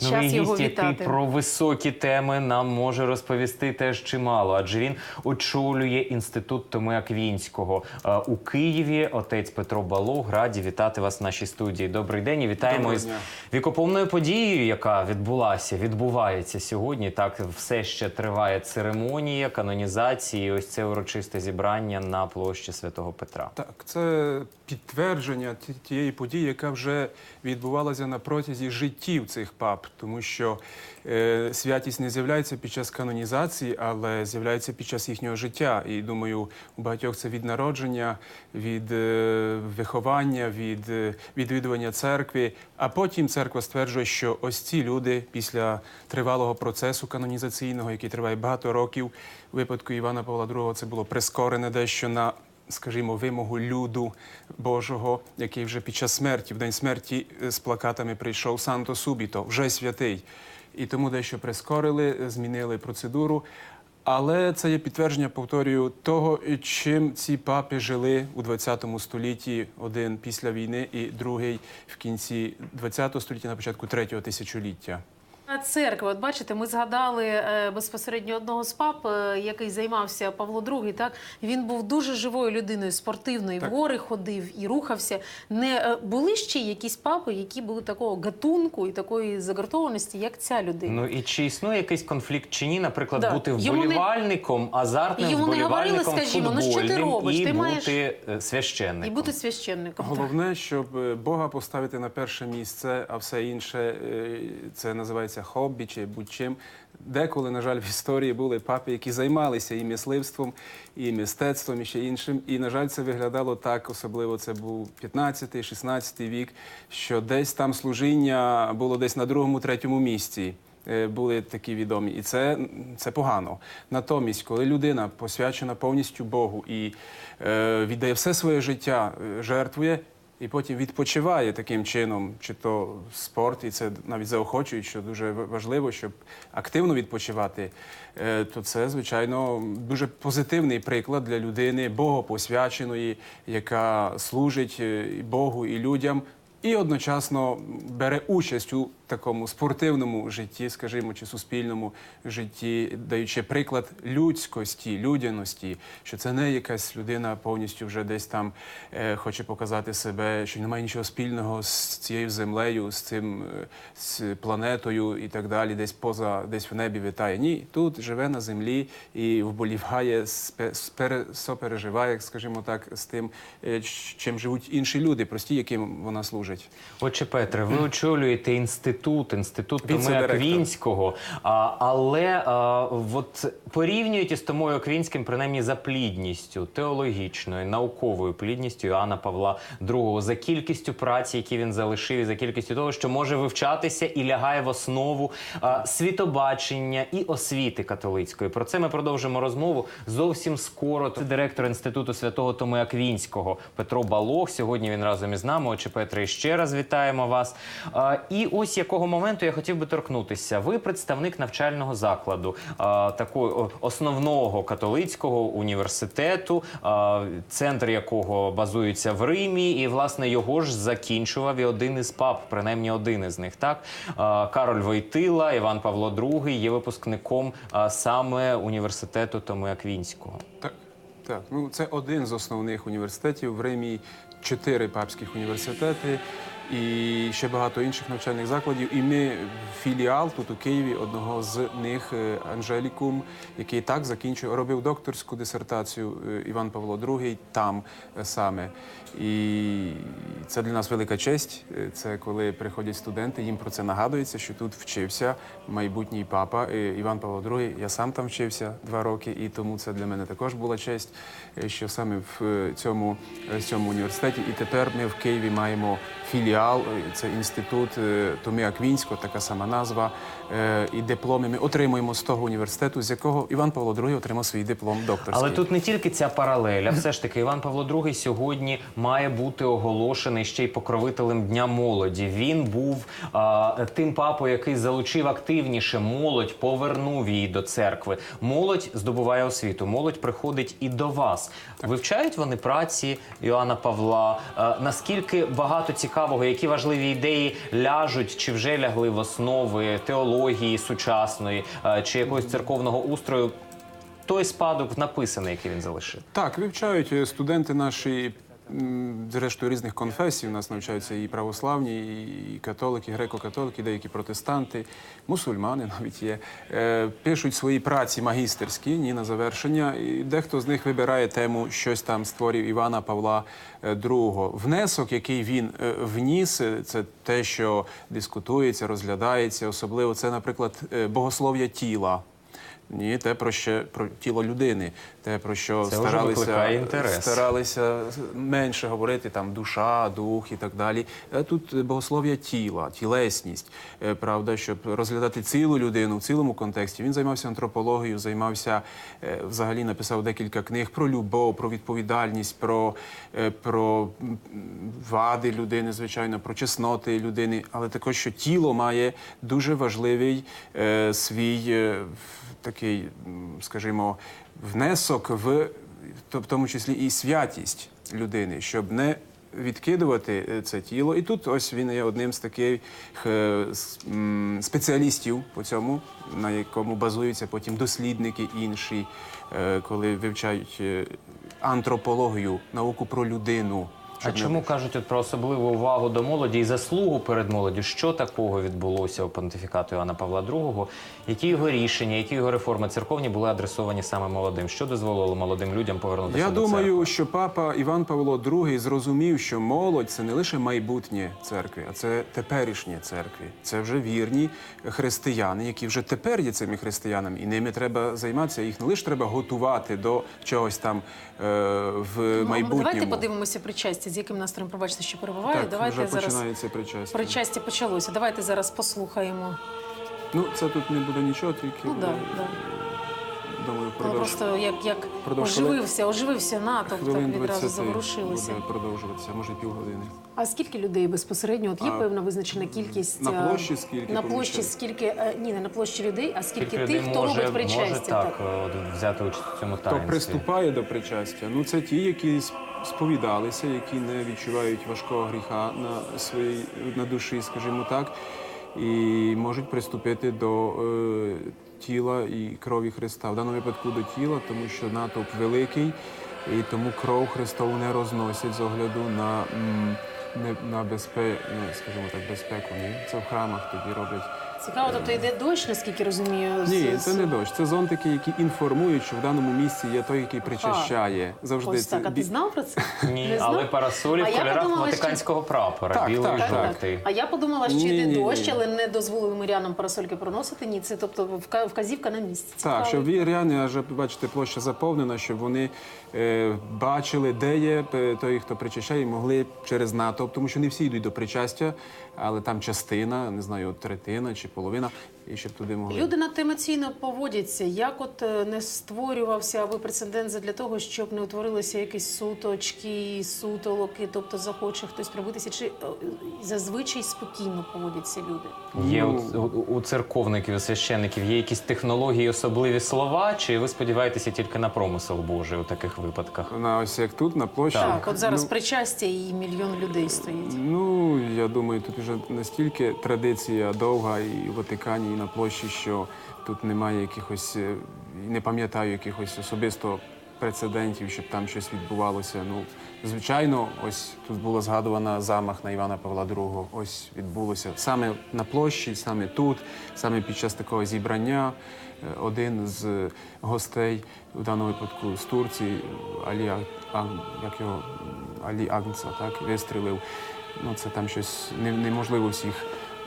І Новий час його гість, який вітати. про високі теми нам може розповісти теж чимало, адже він очолює інститут Томи Аквінського Е, у Києві. Отець Петро Балог раді вітати вас в нашій студії. Добрий день і вітаємо Доброго із дня. вікоповною подією, яка відбулася, відбувається сьогодні. Так все ще триває церемонія канонізації. Ось це урочисте зібрання на площі Святого Петра. Так, це підтвердження ті- тієї події, яка вже відбувалася на протязі життів цих пап, тому що е, святість не з'являється під час канонізації, але з'являється під час їхнього життя. І думаю, у багатьох це від народження, від е, виховання, від е, відвідування церкви. А потім церква стверджує, що ось ці люди після тривалого процесу канонізаційного, який триває багато років, у випадку Івана Павла II це було прискорене дещо на скажімо, вимогу люду Божого, який вже під час смерті, в день смерті е, з плакатами прийшов Санто Субіто, вже святий. І тому дещо прискорили, змінили процедуру. Але це є підтвердження, повторюю, того, чим ці папи жили у 20 столітті, один після війни і другий в кінці 20 століття, на початку третього тисячоліття. А Церква, от бачите, ми згадали е, безпосередньо одного з пап, е, який займався Павло II, Так він був дуже живою людиною, спортивною, в гори ходив і рухався. Не е, були ще якісь папи, які були такого гатунку і такої загартованості, як ця людина. Ну і чи існує якийсь конфлікт чи ні, наприклад, Да. бути не- вболівальником, азартним Йому не говорили, вболівальником скажімо, ну, що ти робиш? і Ти бути маєш- е, і бути священником. Так. Головне, щоб Бога поставити на перше місце, а все інше це називається хобі чи будь-чим. Деколи, на жаль, в історії були папи, які займалися і мисливством, і мистецтвом, і ще іншим. І, на жаль, це виглядало так, особливо це був 15-16 вік, що десь там служіння було десь на другому, третьому місці. Е, Були такі відомі, і це, це погано. Натомість, коли людина посвячена повністю Богу і е, віддає все своє життя, е, жертвує, і потім відпочиває таким чином, чи то спорт, і це навіть заохочують, що дуже важливо, щоб активно відпочивати, е, то це, звичайно, дуже позитивний приклад для людини богопосвяченої, яка служить е, Богу і людям. І одночасно бере участь у такому спортивному житті, скажімо, чи суспільному житті, даючи приклад людськості, людяності, що це не якась людина повністю вже десь там е, хоче показати себе, що немає нічого спільного з цією землею, з цим е, з планетою і так далі, десь поза, десь в небі витає. Ні, тут живе на землі і вболіває, спе- сопереживає, скажімо так, з тим, е, чим живуть інші люди, прості, яким вона служить. Отче Петре, ви очолюєте інститут, інститут Томи Віце-директор. Аквінського, а, але а, от порівнюють із Томою Аквінським принаймні за плідністю, теологічною, науковою плідністю Іоанна Павла II, за кількістю праці, які він залишив, і за кількістю того, що може вивчатися і лягає в основу а, світобачення і освіти католицької. Про це ми продовжимо розмову зовсім скоро. Це директор інституту святого Томи Аквінського Петро Балог. Сьогодні він разом із нами. Отче Петре, ще раз вітаємо вас. А, і ось якого моменту я хотів би торкнутися. Ви представник навчального закладу, а, такого основного католицького університету, а, центр якого базується в Римі, і власне його ж закінчував і один із пап, принаймні один із них. Так А, Кароль Войтила, Іван Павло II є випускником а, саме університету Томи Аквінського. Так, так. Ну це один з основних університетів в Римі, чотири папських університети і ще багато інших навчальних закладів. І ми філіал тут у Києві одного з них е, Анжелікум, який так закінчив, робив докторську дисертацію е, Іван Павло II там е, саме. І це для нас велика честь. Це коли приходять студенти, їм про це нагадується, що тут вчився майбутній папа Іван Павло II. Я сам там вчився два роки, і тому це для мене також була честь, що саме в цьому, е, цьому університеті. І тепер ми в Києві маємо філіал, е, це інститут е, Томи Аквінського, така сама назва. Е, І дипломи ми отримуємо з того університету, з якого Іван Павло II отримав свій диплом докторський. Але тут не тільки ця паралель, а все ж таки Іван Павло II сьогодні має бути оголошений ще й покровителем Дня молоді. Він був а, тим папою, який залучив активніше молодь, повернув її до церкви. Молодь здобуває освіту. Молодь приходить і до вас. Вивчають вони праці Іоанна Павла. А, наскільки багато цікавого які важливі ідеї ляжуть чи вже лягли в основи теології сучасної е, чи якогось церковного устрою. Той спадок написаний, який він залишив. Так, вивчають е, студенти наші. Зрештою різних конфесій у нас навчаються і православні, і католики, і греко-католики, деякі протестанти, мусульмани навіть є. Е, Пишуть свої праці магістерські, ні на завершення. І дехто з них вибирає тему щось там з творів Івана Павла е, II. Внесок, який він е, вніс, е, це те, що дискутується, розглядається. Особливо це, наприклад, е, богослов'я тіла. Ні, те про ще про тіло людини, те про що Це старалися інтерес. старалися менше говорити там душа, дух і так далі. Е, Тут богослов'я тіла, тілесність. Е, Правда, щоб розглядати цілу людину в цілому контексті. Він займався антропологією, займався е, взагалі написав декілька книг про любов, про відповідальність, про, про вади людини, звичайно, про чесноти людини, але також що тіло має дуже важливий свій в- такий, скажімо, внесок в в тому числі і святість людини, щоб не відкидувати е, це тіло. І тут ось він є одним з таких е, спеціалістів по цьому, на якому базуються потім дослідники інші, е, коли вивчають антропологію, науку про людину. А чому кажуть от про особливу увагу до молоді і заслугу перед молоддю? Що такого відбулося у понтифікату Іоанна Павла II? Які його рішення, які його реформи церковні були адресовані саме молодим? Що дозволило молодим людям повернутися Я до думаю, церкви? що папа Іван Павло II зрозумів, що молодь це не лише майбутнє церкви, а це теперішнє церкви. Це вже вірні християни, які вже тепер є цими християнами, і ними треба займатися. Їх не лише треба готувати до чогось там е, в Ну, майбутньому. Давайте подивимося причастя, з яким настроєм пробачте, що перебуваю. Так, давайте вже зараз починається причастя. причастя почалося. Давайте зараз послухаємо. Ну це тут не буде нічого, тільки Ну да, да. думаю, Ну, продовж просто як, як Продовж оживився, оживився натовп, так відразу 20 заворушилися. буде продовжуватися, може півгодини. А скільки людей безпосередньо? От є А, певна визначена кількість на е, площі скільки на площі, помічає? скільки е, ні, не на площі людей, а скільки Скільки тих, хто може, робить причастя. може так, от, взяти участь в цьому Хто приступає до причастя? Ну це ті, які сповідалися, які не відчувають важкого гріха на своїй на душі, скажімо так, і можуть приступити до е, тіла і крові Христа. В даному випадку до тіла, тому що натовп великий, і тому кров Христову не розносять з огляду на, не, на безпе, ну, скажімо так, безпеку. Ні, це в храмах тоді роблять. Цікаво, тобто йде дощ, наскільки розумію. Ні, з- це не дощ. Це зонтики, які інформують, що в даному місці є той, який причащає. Завжди Ось так. А ти бі- знав про це? Ні, Не знав? але парасолі А в я кольорах подумала, що- ватиканського прапора, Так, білий і так. жовтий. А я подумала, що йде дощ, але не дозволили мирянам парасольки проносити. Ні, це тобто вка- вказівка на місці. Так, щоб віряни, аж бачите, площа заповнена, щоб вони е, бачили, де є е, той, хто причащає, і могли через натовп, тому що не всі йдуть до причастя, але там частина, не знаю, третина чи половина, і щоб туди могли. Люди надто емоційно поводяться. Як от е, не створювався аби прецедент для того, щоб не утворилися якісь суточки, сутолоки, тобто захоче хтось пробитися, чи е, зазвичай спокійно поводяться люди? Є Ну, у, у, церковників, у священників є якісь технології, особливі слова, чи ви сподіваєтеся тільки на промисел Божий у таких випадках? На ось як тут, на площі. Так, от зараз ну, причастя і мільйон людей стоїть. Ну, я думаю, тут вже настільки традиція довга і в Ватикані, на площі, що тут немає якихось, е, не пам'ятаю якихось особисто прецедентів, щоб там щось відбувалося. Ну, звичайно, ось тут було згадувано замах на Івана Павла II. Ось відбулося саме на площі, саме тут, саме під час такого зібрання. Е, Один з гостей в даному випадку з Турції, Алі Аг- як його Алі Агнца, так вистрілив. Ну це там щось не- неможливо всіх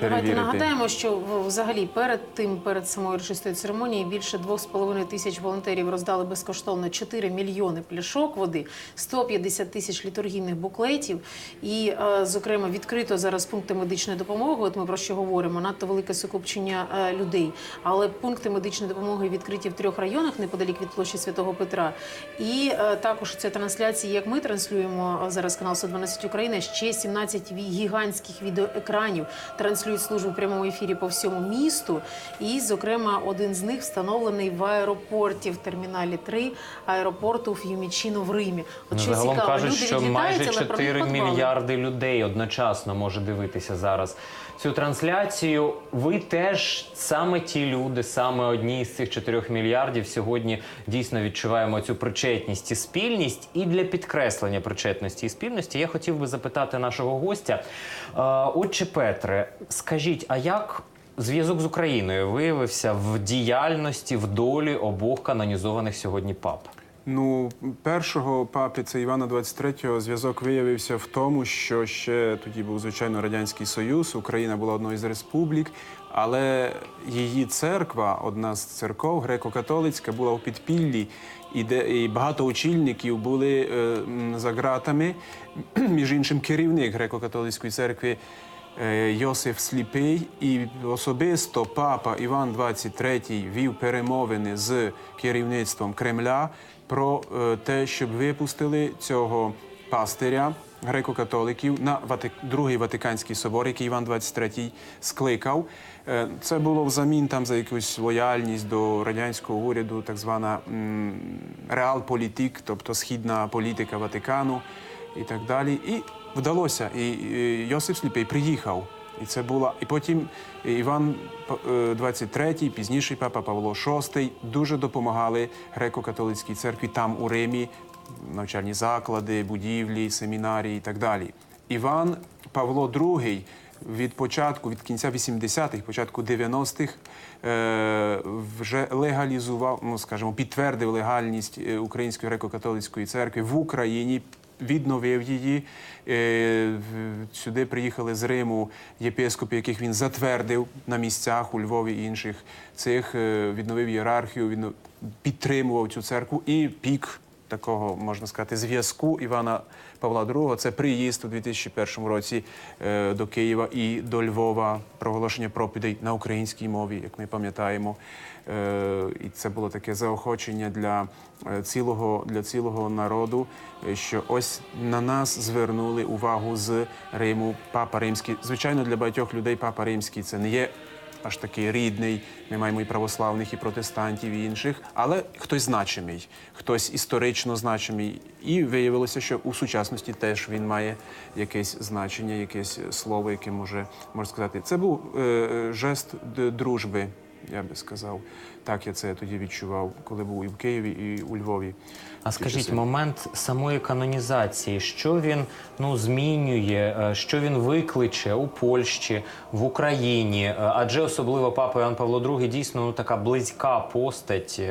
Давайте нагадаємо, що взагалі перед тим, перед самою урочистою церемонією, більше 2,5 тисяч волонтерів роздали безкоштовно 4 мільйони пляшок води, 150 тисяч літургійних буклетів. І, е, зокрема, відкрито зараз пункти медичної допомоги. От ми про що говоримо, надто велике сукупчення е, людей. Але пункти медичної допомоги відкриті в трьох районах неподалік від площі Святого Петра. І е, також це трансляції, як ми транслюємо зараз канал 112 Україна, ще 17 ві- гігантських відеоекранів транслюють транслюють служби в прямому ефірі по всьому місту. І, зокрема, один з них встановлений в аеропорті в терміналі 3 аеропорту Ф'юмічіно в Римі. От Ну, що Загалом цікаво, кажуть, люди що майже але про 4 мільярди людей одночасно може дивитися зараз цю трансляцію. Ви теж саме ті люди, саме одні з цих 4 мільярдів сьогодні дійсно відчуваємо цю причетність і спільність. І для підкреслення причетності і спільності я хотів би запитати нашого гостя. Е, Отче Петре, скажіть, а як зв'язок з Україною виявився в діяльності, в долі обох канонізованих сьогодні пап? Ну, першого папи це Івана 23-го зв'язок виявився в тому, що ще тоді був звичайно радянський союз. Україна була одною з республік, але її церква, одна з церков греко-католицька, була у підпіллі, і де і багато очільників були е, за ґратами. Між іншим, керівник греко-католицької церкви. е, Йосиф Сліпий і особисто папа Іван XXIII вів перемовини з керівництвом Кремля про е, те, щоб випустили цього пастиря греко-католиків на Вати... другий Ватиканський собор, який Іван XXIII скликав. Е, Це було взамін там за якусь лояльність до радянського уряду, так звана реалполітик, тобто східна політика Ватикану і так далі. І вдалося. І Йосип Сліпий приїхав. І це була. І потім Іван е, 23, пізніший папа Павло VI дуже допомагали греко-католицькій церкві там у Римі, навчальні заклади, будівлі, семінарії і так далі. Іван Павло II від початку, від кінця 80-х, початку 90-х е, вже легалізував, ну скажімо, підтвердив легальність е, Української греко-католицької церкви в Україні. Відновив її Е, сюди. Приїхали з Риму єпископи, яких він затвердив на місцях у Львові і інших цих. е, Відновив ієрархію, він підтримував цю церкву і пік такого можна сказати зв'язку Івана Павла II – це приїзд у 2001 році е, до Києва і до Львова, проголошення проповідей на українській мові, як ми пам'ятаємо. Е, І це було таке заохочення для е, цілого для цілого народу, що ось на нас звернули увагу з Риму Папа Римський. Звичайно, для багатьох людей Папа Римський це не є аж такий рідний. Ми маємо і православних, і протестантів, і інших, але хтось значимий, хтось історично значимий. І виявилося, що у сучасності теж він має якесь значення, якесь слово, яке може можна сказати. Це був е, жест дружби, я би сказав. Так я це тоді відчував, коли був і в Києві, і у Львові. А скажіть, часи. момент самої канонізації, що він ну змінює, е, що він викличе у Польщі, в Україні? Е, Адже особливо папа Іоанн Павло II дійсно ну, така близька постать.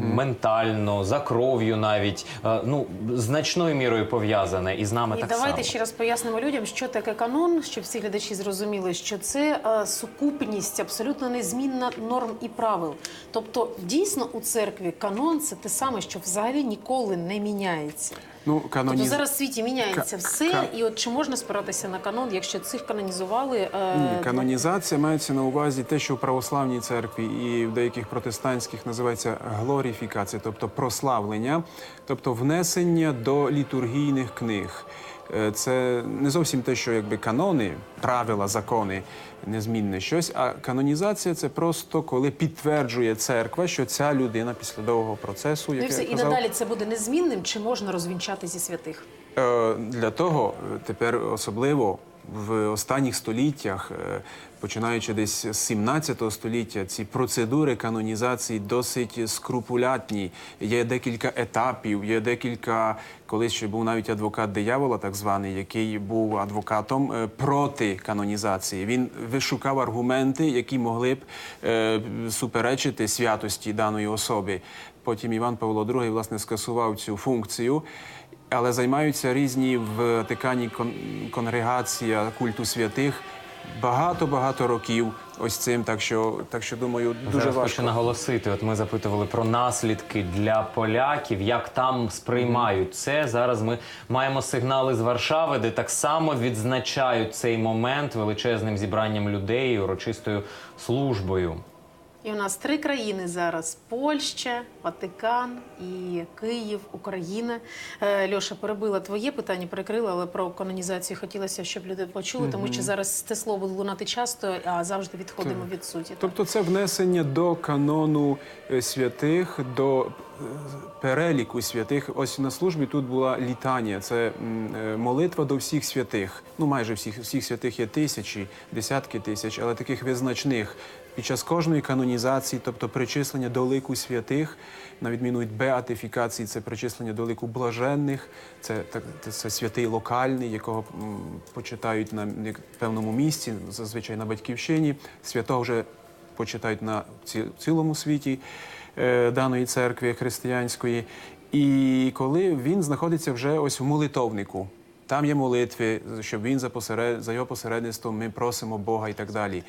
Ментально, за кров'ю навіть е, ну значною мірою пов'язане і з нами І так давайте само. ще раз пояснимо людям, що таке канон, щоб всі глядачі зрозуміли, що це е, сукупність абсолютно незмінна норм і правил. Тобто, дійсно у церкві канон це те саме, що взагалі ніколи не міняється. Ну, Тобто зараз в світі міняється К... все, К... і от чи можна спиратися на канон, якщо цих канонізували? е, Ні, канонізація мається на увазі те, що в православній церкві і в деяких протестантських називається глорифікація, тобто прославлення, тобто внесення до літургійних книг. Е, Це не зовсім те, що якби канони, правила, закони, незмінне щось. А канонізація це просто коли підтверджує церква, що ця людина після довгого процесу, Ну і все, я і надалі це буде незмінним, чи можна розвінчати зі святих? Е, Для того е, тепер особливо в останніх століттях, починаючи десь з 17 століття, ці процедури канонізації досить скрупулятні. Є декілька етапів, є декілька. Колись ще був навіть адвокат диявола, так званий, який був адвокатом е, проти канонізації. Він вишукав аргументи, які могли б е, суперечити святості даної особи. Потім Іван Павло II, власне, скасував цю функцію. Але займаються різні в Ватикані кон- конгрегація культу святих багато-багато років ось цим. Так що, так що думаю, дуже Зараз важко. хочу наголосити. От ми запитували про наслідки для поляків, як там сприймають це. Зараз ми маємо сигнали з Варшави, де так само відзначають цей момент величезним зібранням людей, і урочистою службою. І у нас три країни зараз: Польща, Ватикан і Київ, Україна. Е, Льоша перебила твоє питання, перекрила, але про канонізацію хотілося, щоб люди почули, тому що зараз це слово лунати часто, а завжди відходимо від суті. Тобто це внесення до канону е, святих, до переліку святих. Ось на службі тут була літанія. Це е, молитва до всіх святих. Ну майже всіх всіх святих є тисячі, десятки тисяч, але таких визначних. Під час кожної канонізації, тобто причислення до лику святих, на відміну від беатифікації, це причислення до лику блаженних, це, так, це святий локальний, якого почитають на певному місці, зазвичай на батьківщині. Святого вже почитають на цілому світі даної церкви християнської. І коли він знаходиться вже ось в молитовнику, там є молитви, щоб він за, посеред, за його посередництвом ми просимо Бога і так далі.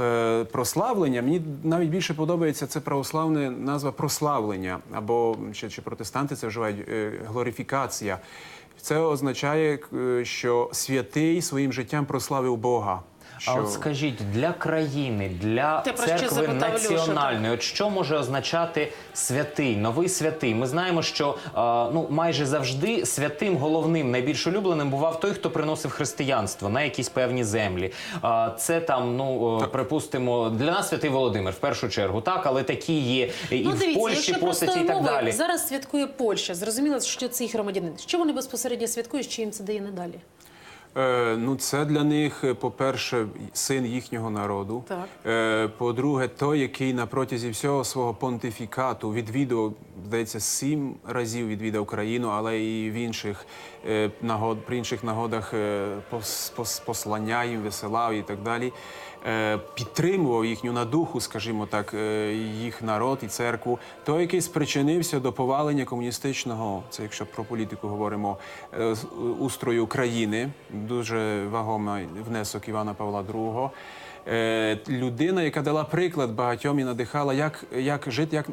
Е, прославлення мені навіть більше подобається це православна назва прославлення, або чи, чи протестанти це вживають е, глорифікація. Це означає, е, що святий своїм життям прославив Бога. А от скажіть, для країни, для Те, церкви національної, от що може означати святий, новий святий? Ми знаємо, що е, ну майже завжди святим головним, найбільш улюбленим бував той, хто приносив християнство на якісь певні землі. Е, це там, ну е, припустимо, для нас святий Володимир в першу чергу, так, але такі є і Ну, в Польщі постаті і так мовою, далі. зараз святкує Польща. Зрозуміло, що це їх громадянин. Що вони безпосередньо святкують, що їм це дає надалі? Е, ну, це для них, е, по-перше, син їхнього народу. Так. Е, по-друге, той, який на протязі всього свого понтифікату відвідав, здається, сім разів відвідав країну, але і в інших нагод, при інших нагодах пос, пос, послання їм висилав і так далі. Е, підтримував їхню на духу, скажімо так, е, їх народ і церкву. Той, який спричинився до повалення комуністичного, це якщо про політику говоримо, е, устрою країни, дуже вагомий внесок Івана Павла II. Людина, яка дала приклад багатьом і надихала, як, як жити, як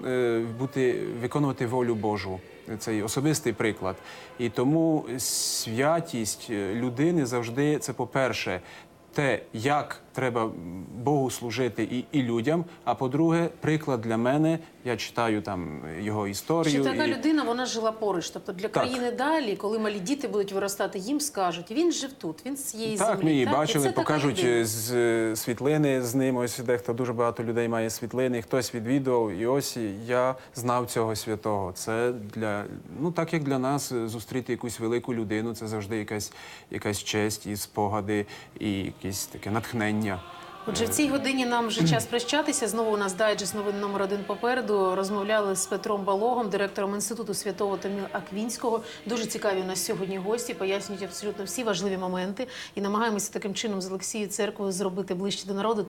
бути, виконувати волю Божу. Цей особистий приклад. І тому святість людини завжди це, по-перше, те, як треба Богу служити і, і людям. А по-друге, приклад для мене. Я читаю там його історію. Що така і... людина вона жила поруч. Тобто для Так. країни далі, коли малі діти будуть виростати, їм скажуть, він жив тут, він з цієї Так, землі. ми її так? Бачили, покажуть е, з е, світлини з ним. Ось дехто дуже багато людей має світлини, хтось відвідував. І ось я знав цього святого. Це для ну так як для нас е, зустріти якусь велику людину, це завжди якась, якась честь і спогади, і якесь таке натхнення. Отже, в цій годині нам вже час прощатися. Знову у нас дайджест новин номер один попереду. Розмовляли з Петром Балогом, директором інституту святого Томіла Аквінського. Дуже цікаві у нас сьогодні гості. Пояснюють абсолютно всі важливі моменти і намагаємося таким чином з Олексією церквою зробити ближче до народу.